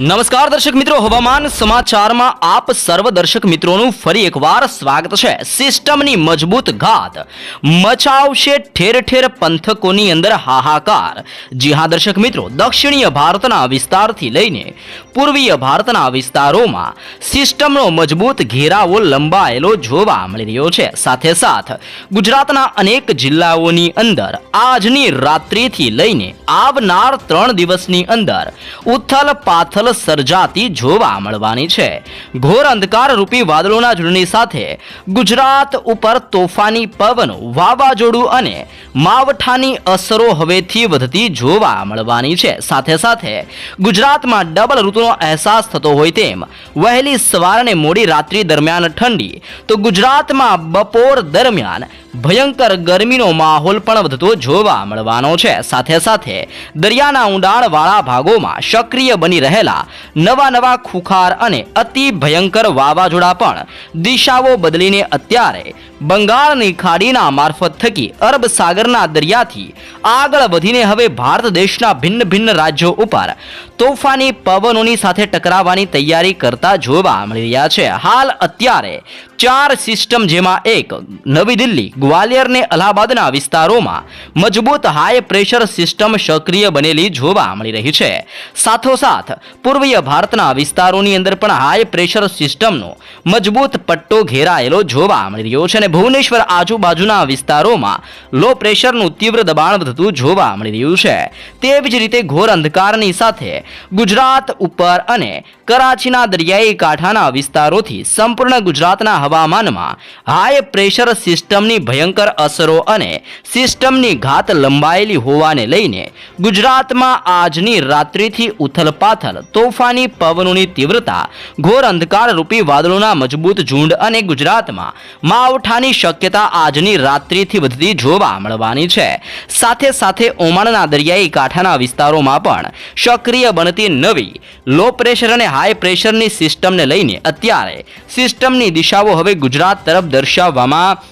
નમસ્કાર દર્શક મિત્રો, હવામાન સમાચારમાં આપ સર્વ દર્શક મિત્રોનું ફરી એકવાર સ્વાગત છે. સિસ્ટમની મજબૂત ઘાત. મચાવશે ઠેર ઠેર પંથકોની અંદર હાહાકાર. જી હા દર્શક મિત્રો, દક્ષિણીય ભારતના વિસ્તારથી લઈને પૂર્વીય ભારતના વિસ્તારોમાં સિસ્ટમનો મજબૂત ઘેરાવો લંબાયેલો જોવા મળી રહ્યો છે. સાથે સાથ, ગુજરાતના અનેક જિલ્લાઓની અંદર આજની રાત્રિથી લઈને આવનાર ત્રણ દિવસની અંદર ઉથલ પાથલ સર્જાતી જોવા મળવાની છે. ઘોર અંધકાર રૂપી વાદળોના ઝુંડની સાથે ગુજરાત ઉપર તોફાની પવન, વાવાઝોડું અને માવઠાની અસરો હવેથી વધતી જોવા મળવાની છે. સાથે સાથે ગુજરાતમાં ડબલ ઋતુનો અહેસાસ થતો હોય તેમ વહેલી સવાર અને મોડી રાત્રિ દરમિયાન ઠંડી, તો ગુજરાતમાં બપોર દરમિયાન ભયંકર ગરમીનો માહોલ પણ વધતો જોવા મળવાનો છે. સાથે સાથે દરિયાના ઊંડાણવાળા ભાગોમાં સક્રિય બની રહેલા નવા નવા ખુખાર અને અતિ ભયંકર વાવાઝોડા પણ દિશાઓ બદલીને અત્યારે બંગાળની ખાડીના મારફત થકી અરબ સાગરના દરિયાથી આગળ વધીને હવે ભારત દેશના ભિન્ન ભિન્ન રાજ્યો ઉપર તોફાની પવનોની સાથે ટકરાવવાની તૈયારી કરતા જોવા મળી રહ્યા છે. હાલ અત્યારે ચાર સિસ્ટમ જેમાં એક નવી દિલ્હી, ગ્વાલિયર ને અલ્હાબાદના વિસ્તારોમાં મજબૂત હાઈ પ્રેશર સિસ્ટમ સક્રિય બનેલી જોવા મળી રહી છે. સાથોસાથ, પૂર્વીય ભારતના વિસ્તારોની અંદર પણ હાઈ પ્રેશર સિસ્ટમનો મજબૂત પટ્ટો ઘેરાયેલો જોવા મળી રહ્યો છે અને ભુવનેશ્વર આજુબાજુના વિસ્તારોમાં લો પ્રેશરનું તીવ્ર દબાણ વધતું જોવા મળી રહ્યું છે. તેવી જ રીતે ઘોર અંધકારની સાથે ગુજરાત ઉપર અને કરાચીના દરિયાઈ કાંઠાના વિસ્તારોથી સંપૂર્ણ ગુજરાતના હવામાનમાં હાઈ પ્રેશર સિસ્ટમની ભયંકર અસરો અને સિસ્ટમની ઘાત લંબાયેલી હોવાને લઈને ગુજરાતમાં આજની રાત્રિથી ઉથલપાથલ તોફાની પવનોની તીવ્રતા, ઘોર અંધકારરૂપી વાદળોના મજબૂત ઝુંડ અને ગુજરાતમાં માવઠાની શક્યતા આજની રાત્રિથી વધતી જોવા મળવાની છે. સાથે સાથે ઓમાનના દરિયાઈ કાંઠાના વિસ્તારોમાં પણ સક્રિય બનતી નવી લો પ્રેશર અને હાઈ પ્રેશરની સિસ્ટમને લઈને અત્યારે સિસ્ટમની દિશાઓ હવે ગુજરાત તરફ દર્શાવવામાં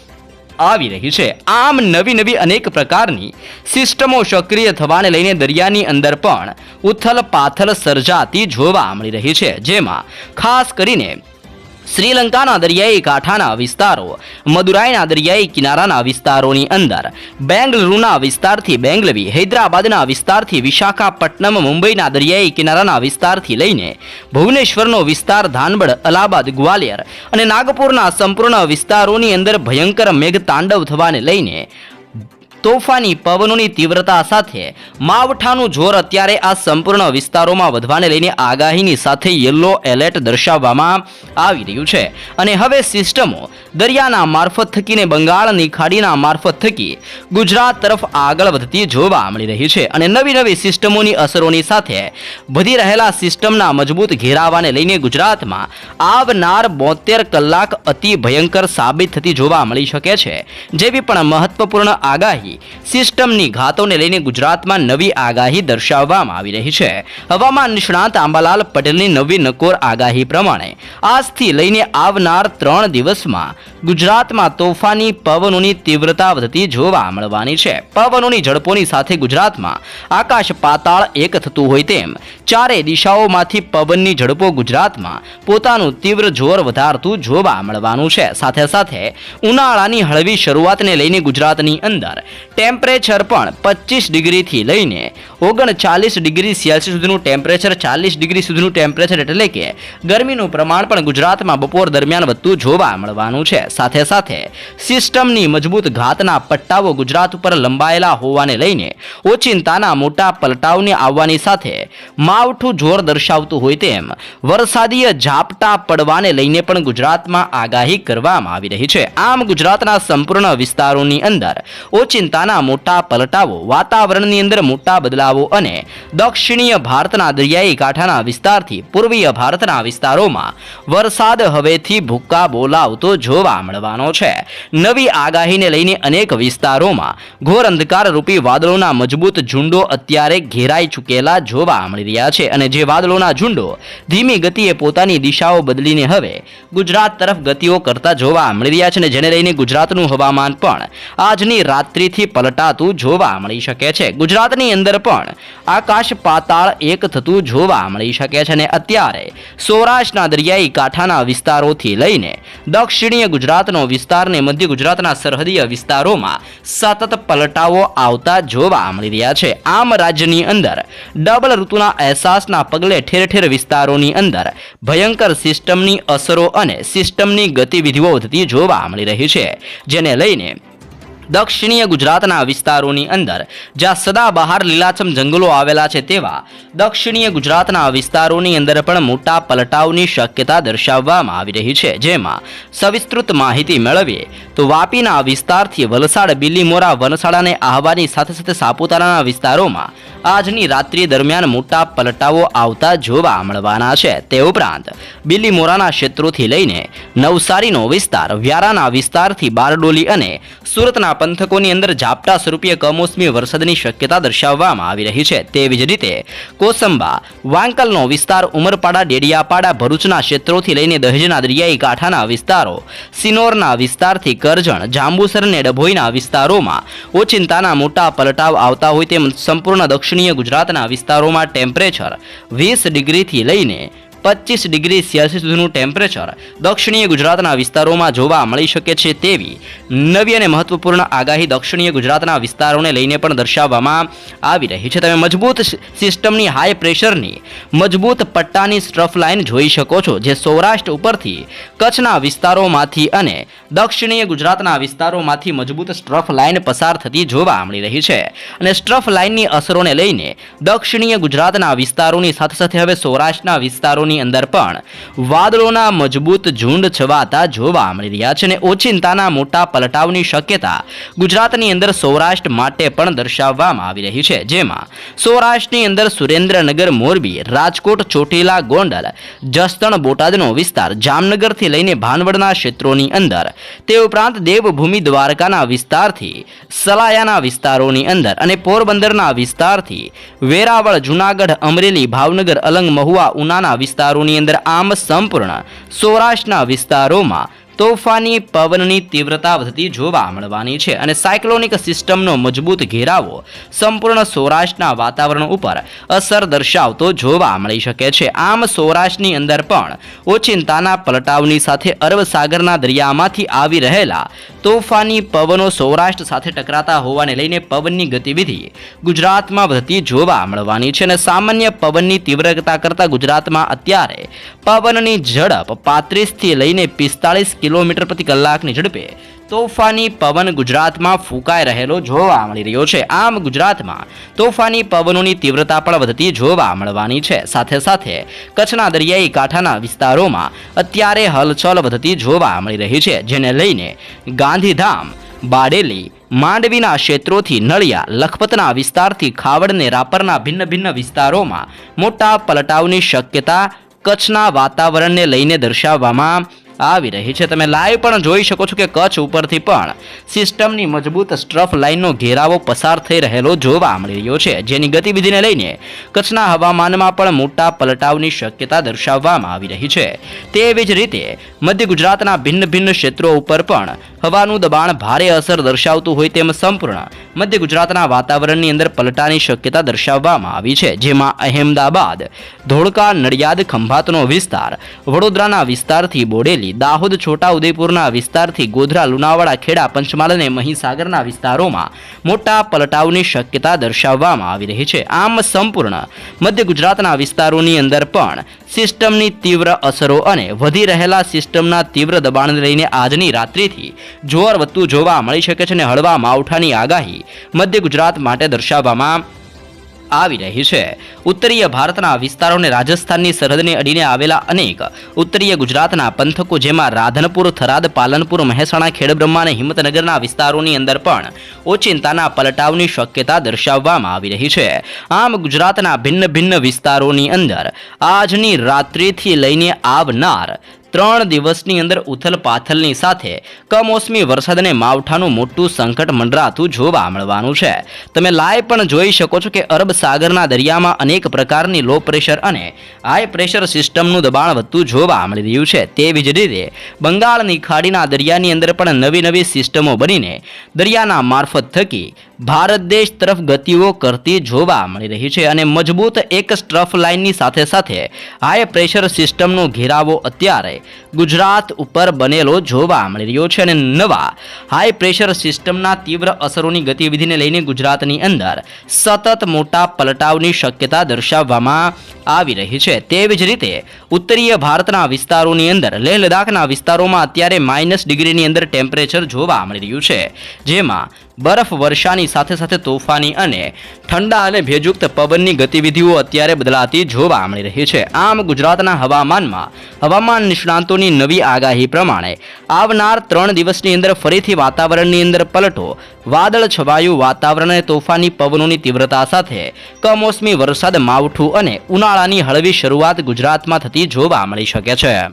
આવી રહી છે. આમ નવી નવી અનેક પ્રકારની સિસ્ટમો સક્રિય થવાને લઈને દરિયાની અંદર પણ ઉથલ પાથલ સર્જાતી જોવા મળી રહી છે. જેમાં ખાસ કરીને શ્રીલંકાના દરિયાઈ કાંઠાના વિસ્તારો, મદુરાઈના દરિયાઈ કિનારાના વિસ્તારોની અંદર, બેંગલુરુના વિસ્તારથી બેંગલવી, હૈદરાબાદના વિસ્તારથી વિશાખાપટ્ટનમ, મુંબઈના દરિયાઈ કિનારાના વિસ્તારથી લઈને ભુવનેશ્વરનો વિસ્તાર ધાનબડ અલ્હાબાદ, ગ્વાલિયર અને નાગપુરના સંપૂર્ણ વિસ્તારોની અંદર ભયંકર મેઘ તાંડવ થવાને લઈને તોફાની પવનોની તીવ્રતા સાથે માવઠાનું જોર અત્યારે આ સંપૂર્ણ વિસ્તારોમાં વધવાને લઈને આગાહીની સાથે યલો એલર્ટ દર્શાવવામાં આવી રહ્યું છે. અને હવે સિસ્ટમો, દરિયાના મારફત થકીને બંગાળની ખાડીના મારફત થકી ગુજરાત તરફ આગળ વધતી જોવા મળી રહી છે. અને નવી નવી સિસ્ટમોની અસરોની સાથે વધી રહેલા સિસ્ટમના મજબૂત ઘેરાવાને લઈને ગુજરાતમાં આવનાર બોતેર કલાક અતિ ભયંકર સાબિત થતી જોવા મળી શકે છે. જેવી પણ મહત્વપૂર્ણ આગાહી સિસ્ટમની ઘાતોને લઈને ગુજરાતમાં નવી આગાહી દર્શાવવામાં આવી રહી છે. હવામાન નિષ્ણાત આંબાલાલ પટેલની નવી નકોર આગાહી પ્રમાણે આજથી લઈને આવનાર ત્રણ દિવસમાં ગુજરાતમાં તોફાની પવનોની તીવ્રતા વધતી જોવા મળવાની છે. પવનોની ઝડપોની સાથે ગુજરાતમાં આકાશ પાતાળ એક થતું હોય તેમ ચારે દિશાઓમાંથી પવનની ઝડપો ગુજરાતમાં પોતાનું તીવ્ર જોર વધારતું જોવા મળવાનું છે. સાથે સાથે ઉનાળાની હળવી શરૂઆતને લઈને ગુજરાતની અંદર ટેમ્પરેચર પણ પચીસ ડિગ્રીથી લઈને ઓગણચાલીસ ડિગ્રી સેલ્સિયસ સુધીનું ટેમ્પરેચર, ચાલીસ ડિગ્રી સુધીનું ટેમ્પરેચર એટલે કે ગરમીનું પ્રમાણ પણ ગુજરાતમાં બપોર દરમિયાન વધતું જોવા મળવાનું છે. સાથે સાથે સિસ્ટમની મજબૂત ઘાતના પટ્ટાઓ ગુજરાત ઉપર લંબાયેલા હોવાને લઈને ઓચિંતાના મોટા પલટાવને આવવાની સાથે માવઠું જોર દર્શાવતું હોય તેમ વરસાદીય ઝાપટા પડવાને લઈને પણ ગુજરાતમાં આગાહી કરવામાં આવી રહી છે. આમ ગુજરાતના સંપૂર્ણ વિસ્તારોની અંદર ઓચિંતાના મોટા પલટાવો, વાતાવરણની અંદર મોટા બદલાવો અને દક્ષિણીય ભારતના દરિયાઈ કાંઠાના વિસ્તારથી પૂર્વીય ભારતના વિસ્તારોમાં વરસાદ હવેથી ભૂક્કા બોલાવતો જોવા મળવાનો છે. નવી આગાહીને લઈને અનેક વિસ્તારોમાં ઘોર અંધકારરૂપી વાદળોના મજબૂત ઝુંડો અત્યારે ઘેરાઈ ચૂકેલા જોવા મળી રહ્યા છે અને જે વાદળોના ઝુંડો ધીમી ગતિએ પોતાની દિશાઓ બદલીને હવે ગુજરાત તરફ ગતિઓ કરતા જોવા મળી રહ્યા છે અને જેને લઈને ગુજરાતનું હવામાન પણ આજની રાત્રિથી ગતિથી પલટાતું જોવા મળી શકે છે. ગુજરાતની અંદર પણ આકાશ પાતાળ એક થતું જોવા મળી શકે છે અને અત્યારે સૌરાષ્ટ્રના દરિયાઈ કાંઠાના વિસ્તારોથી લઈને દક્ષિણીય ગુજરાતનો વિસ્તાર ને મધ્ય ગુજરાતના સરહદીય વિસ્તારોમાં સતત પલટાવો આવતા જોવા મળી રહ્યા છે. આમ રાજ્યની અંદર ડબલ ઋતુના અહેસાસના પગલે ઠેર ઠેર વિસ્તારોની અંદર ભયંકર સિસ્ટમની અસરો અને સિસ્ટમની ગતિવિધિઓ વધતી જોવા મળી રહી છે. જેને લઈને દક્ષિણીય ગુજરાતના વિસ્તારોની અંદર, જ્યાં સદાબહાર લીલાછમ જંગલો આવેલા છે તેવા દક્ષિણીય ગુજરાતના વિસ્તારોની અંદર પણ મોટા પલટાવની શક્યતા દર્શાવવામાં આવી રહી છે. જેમાં સવિસ્તૃત માહિતી મેળવીએ તો વાપીના વિસ્તારથી વલસાડ, બિલીમોરા વનસાડાને આહવાની સાથે સાથે સાપુતારાના વિસ્તારોમાં આજની રાત્રિ દરમિયાન મોટા પલટાવો આવતા જોવા મળવાના છે. તે ઉપરાંત બિલીમોરાના ક્ષેત્રોથી લઈને નવસારીનો વિસ્તાર, વ્યારાના વિસ્તારથી બારડોલી અને સુરતના પંથકોની અંદર ઝાપટા સ્વરૂપીય કમોસમી વરસાદની શક્યતા દર્શાવવામાં આવી રહી છે. તેવી જ રીતે કોસંબા, વાંકલનો વિસ્તાર ઉમરપાડા, ડેડિયાપાડા, ભરૂચના ક્ષેત્રોથી લઈને દહેજના દરિયાઈ કાંઠાના વિસ્તારો, સિનોરના વિસ્તારથી કરજણ, જાંબુસર અને ડભોઈના વિસ્તારોમાં ઓચિંતાના મોટા પલટાવ આવતા હોય તેમ સંપૂર્ણ દક્ષિણીય ગુજરાતના વિસ્તારોમાં ટેમ્પરેચર વીસ ડિગ્રીથી લઈને પચીસ ડિગ્રી સેલ્સિયસ સુધીનું ટેમ્પરેચર દક્ષિણીય ગુજરાતના વિસ્તારોમાં જોવા મળી શકે છે તેવી નવી અને મહત્વપૂર્ણ આગાહી દક્ષિણીય ગુજરાતના વિસ્તારોને લઈને પણ દર્શાવવામાં આવી રહી છે. તમે મજબૂત સિસ્ટમની હાઈ પ્રેશરની મજબૂત પટ્ટાની સ્ટ્રફ લાઇન જોઈ શકો છો, જે સૌરાષ્ટ્ર ઉપરથી કચ્છના વિસ્તારોમાંથી અને દક્ષિણીય ગુજરાતના વિસ્તારોમાંથી મજબૂત સ્ટ્રફ લાઇન પસાર થતી જોવા મળી રહી છે. અને સ્ટ્રફ લાઇનની અસરોને લઈને દક્ષિણીય ગુજરાતના વિસ્તારોની સાથે સાથે હવે સૌરાષ્ટ્રના વિસ્તારોની અંદર પણ. વાદળોના મજબૂત ઝુંડ છવાતા જોવા મળી રહ્યા છે અને ઓચિંતાના મોટા પલટાવની શક્યતા ગુજરાતની અંદર સૌરાષ્ટ્ર માટે પણ દર્શાવવામાં આવી રહી છે. જેમાં સૌરાષ્ટ્રની અંદર સુરેન્દ્રનગર, મોરબી, રાજકોટ, ચોટીલા, ગોંડલ, જસદણ, બોટાદનો વિસ્તાર, જામનગરથી લઈને ભાનવડના ક્ષેત્રોની અંદર, તે ઉપરાંત દેવભૂમિ દ્વારકાના વિસ્તારથી, સલાયાના વિસ્તારોની અંદર અને પોરબંદરના વિસ્તારથી, વેરાવળ, જુનાગઢ, અમરેલી, ભાવનગર, અલંગ મહુવા, ઉનાના વિસ્તારોની અંદર આમ સંપૂર્ણ સૌરાષ્ટ્રના વિસ્તારોમાં તોફાની પવનની તીવ્રતા વધતી જોવા મળવાની છે અને સાયક્લોનિક સિસ્ટમનો મજબૂત ઘેરાવો સંપૂર્ણ સૌરાષ્ટ્રના વાતાવરણ ઉપર અસર દર્શાવતો જોવા મળી શકે છે. આમ સૌરાષ્ટ્રની અંદર પણ ઓચિંતાના પલટાવની સાથે અરબ સાગરના દરિયામાંથી આવી રહેલા તોફાની પવનો સૌરાષ્ટ્ર સાથે ટકરાતા હોવાને લઈને પવનની ગતિવિધિ ગુજરાતમાં વધતી જોવા મળવાની છે અને સામાન્ય પવનની તીવ્રતા કરતાં ગુજરાતમાં અત્યારે પવનની ઝડપ પાંત્રીસથી લઈને પિસ્તાળીસ કિલોમીટર પ્રતિ કલાકની ઝડપે તોફાની પવન ગુજરાતમાં ફૂંકાઈ રહેલો જોવા મળી રહ્યો છે. આમ ગુજરાતમાં તોફાની પવનોની તીવ્રતા પણ વધતી જોવા મળવાની છે. સાથે સાથે કચ્છના દરિયાઈ કાંઠાના વિસ્તારોમાં અત્યારે હલચલ વધતી જોવા મળી રહી છે, જેને લઈને ગાંધીધામ, બાડેલી, માંડવીના ક્ષેત્રોથી નળિયા, લખપતના વિસ્તારથી ખાવડને રાપરના ભિન્ન ભિન્ન વિસ્તારોમાં મોટા પલટાવની શક્યતા કચ્છના વાતાવરણને લઈને દર્શાવવામાં આવી રહી છે. તમે લાઈવ પણ જોઈ શકો છો કે કચ્છ ઉપરથી પણ સિસ્ટમની મજબૂત સ્ટ્રફ લાઇનનો ઘેરાવો પસાર થઈ રહેલો જોવા મળી રહ્યો છે. જેની ગતિવિધિને લઈને કચ્છના હવામાનમાં પણ મોટા પલટાવની શક્યતા દર્શાવવામાં આવી રહી છે. તેવી જ રીતે મધ્ય ગુજરાતના ભિન્ન ભિન્ન ક્ષેત્રો ઉપર પણ હવાનું દબાણ ભારે અસર દર્શાવતું હોય તેમ સંપૂર્ણ મધ્ય ગુજરાતના વાતાવરણની અંદર પલટાની શક્યતા દર્શાવવામાં આવી છે. જેમાં અહેમદાબાદ, ધોળકા, નડિયાદ, ખંભાતનો વિસ્તાર, વડોદરાના વિસ્તારથી બોડેલી દાહોદ છોટા ઉદેપુરના વિસ્તારથી ગોધરા, લુણાવાડા, ખેડા, પંચમહાલ અને મહીસાગરના વિસ્તારોમાં મોટા પલટાવની શક્યતા દર્શાવવામાં આવી રહી છે. આમ સંપૂર્ણ મધ્ય ગુજરાતના વિસ્તારોની અંદર પણ સિસ્ટમની તીવ્ર અસરો અને વધી રહેલા સિસ્ટમના તીવ્ર દબાણને લઈને આજની રાત્રિથી જોર વધતું જોવા મળી શકે છે અને હળવા માવઠાની આગાહી મધ્ય ગુજરાત માટે દર્શાવવામાં આવી રહી છે. ઉત્તરીય ભારતના વિસ્તારોને રાજસ્થાનની સરહદને અડીને આવેલા અનેક ઉત્તરીય ગુજરાતના પંથકો, જેમાં રાધનપુર, થરાદ, પાલનપુર, મહેસાણા, ખેડબ્રહ્મા અને હિંમતનગરના વિસ્તારોની અંદર પણ ઓચિંતાના પલટાવની શક્યતા દર્શાવવામાં આવી રહી છે. આમ ગુજરાતના ભિન્ન ભિન્ન વિસ્તારોની અંદર આજની રાત્રિથી લઈને આવનાર ત્રણ દિવસની અંદર ઉથલ પાથલની સાથે કમોસમી વરસાદ અને માવઠાનું મોટું સંકટ મંડરાતું જોવા મળવાનું છે. તમે લાઈવ પણ જોઈ શકો છો કે અરબ સાગરના દરિયામાં અનેક પ્રકારની લો પ્રેશર અને હાઈ પ્રેશર સિસ્ટમનું દબાણ વધતું જોવા મળી રહ્યું છે. તેવી જ રીતે બંગાળની ખાડીના દરિયાની અંદર પણ નવી નવી સિસ્ટમો બનીને દરિયાના મારફત થકી ભારત દેશ તરફ ગતિઓ કરતી જોવા મળી રહી છે અને મજબૂત એક સ્ટ્રફ લાઇનની સાથે સાથે હાઈ પ્રેશર સિસ્ટમનો ઘેરાવો અત્યારે ગુજરાત ઉપર બનેલો જોવા મળી રહ્યો છે અને નવા હાઈ પ્રેશર સિસ્ટમના તીવ્ર અસરોની ગતિવિધિને લઈને ગુજરાતની અંદર સતત મોટા પલટાવની શક્યતા દર્શાવવામાં આવી રહી છે. તેવી જ રીતે ઉત્તરીય ભારતના વિસ્તારોની અંદર, લેહ લદ્દાખના વિસ્તારોમાં અત્યારે માઇનસ ડિગ્રીની અંદર ટેમ્પરેચર જોવા મળી રહ્યું છે. જેમાં બરફ વર્ષાની સાથે સાથે તોફાની અને ઠંડા અને ભેજયુક્ત પવનની ગતિવિધિઓ અત્યારે બદલાતી જોવા મળી રહી છે. આમ ગુજરાતના હવામાનમાં, હવામાન નિષ્ણાંતોની નવી આગાહી પ્રમાણે આવનાર ત્રણ દિવસની અંદર ફરીથી વાતાવરણની અંદર પલટો, વાદળ છવાયું વાતાવરણ અને તોફાની પવનોની તીવ્રતા સાથે કમોસમી વરસાદ, માવઠું અને ઉનાળાની હળવી શરૂઆત ગુજરાતમાં થતી જોવા મળી શકે છે.